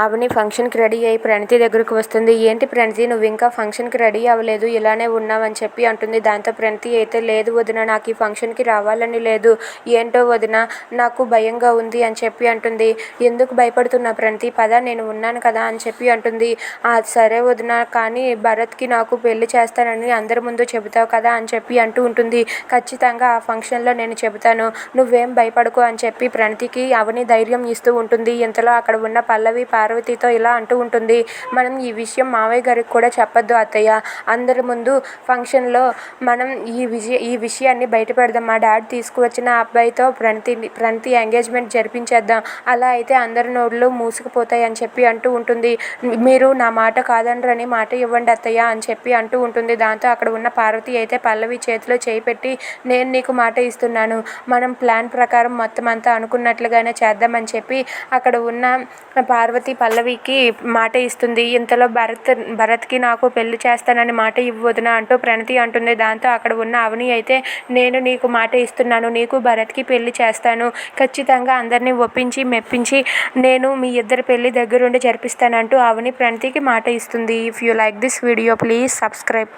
ఆవిని ఫంక్షన్కి రెడీ అయ్యి ప్రణతి దగ్గరకు వస్తుంది. ఏంటి ప్రణతి నువ్వు ఇంకా ఫంక్షన్కి రెడీ అవ్వలేదు ఇలానే ఉన్నావని చెప్పి అంటుంది. దాంతో ప్రణతి అయితే లేదు వదిన నాకు ఈ ఫంక్షన్కి రావాలని లేదు. ఏంటో వదిన నాకు భయంగా ఉంది అని చెప్పి అంటుంది. ఎందుకు భయపడుతున్నా ప్రణతి? పద నేను ఉన్నాను కదా అని చెప్పి అంటుంది. సరే వదిన కానీ భరత్కి నాకు పెళ్ళి చేస్తానని అందరి ముందు చెబుతావు కదా అని చెప్పి అంటూ ఉంటుంది. ఖచ్చితంగా ఆ ఫంక్షన్లో నేను చెబుతాను. నువ్వేం భయపడకు అని చెప్పి ప్రణతికి అవని ధైర్యం ఇస్తూ ఉంటుంది. ఇంతలో అక్కడ ఉన్న పల్లవి పార్వతితో ఇలా అంటూ ఉంటుంది. మనం ఈ విషయం మావయ్య గారికి కూడా చెప్పొద్దు అత్తయ్య. అందరి ముందు ఫంక్షన్లో మనం ఈ విషయ ఈ విషయాన్ని బయటపెడదాం మా డాడీ తీసుకువచ్చిన అబ్బాయితో ప్రణతి ప్రణతి ఎంగేజ్మెంట్ జరిపించేద్దాం. అలా అయితే అందరి నోళ్ళు మూసుకుపోతాయి అని చెప్పి అంటూ ఉంటుంది. మీరు నా మాట కాదండ్రని మాట ఇవ్వండి అత్తయ్య అని చెప్పి అంటూ ఉంటుంది. దాంతో అక్కడ ఉన్న పార్వతి అయితే పల్లవి చేతిలో చేయి పెట్టి నేను నీకు మాట ఇస్తున్నాను. మనం ప్లాన్ ప్రకారం మొత్తం అంతా అనుకున్నట్లుగానే చేద్దామని చెప్పి అక్కడ ఉన్న పార్వతి పల్లవికి మాట ఇస్తుంది. ఇంతలో భరత్ భరత్కి నాకు పెళ్ళి చేస్తానని మాట ఇవ్వదునా అంటూ ప్రణతి అంటుంది. దాంతో అక్కడ ఉన్న అవని అయితే నేను నీకు మాట ఇస్తున్నాను నీకు భరత్కి పెళ్ళి చేస్తాను. ఖచ్చితంగా అందరినీ ఒప్పించి మెప్పించి నేను మీ ఇద్దరి పెళ్ళి దగ్గరుండి జరిపిస్తానంటూ అవని ప్రణతికి మాట ఇస్తుంది. If you like this video please subscribe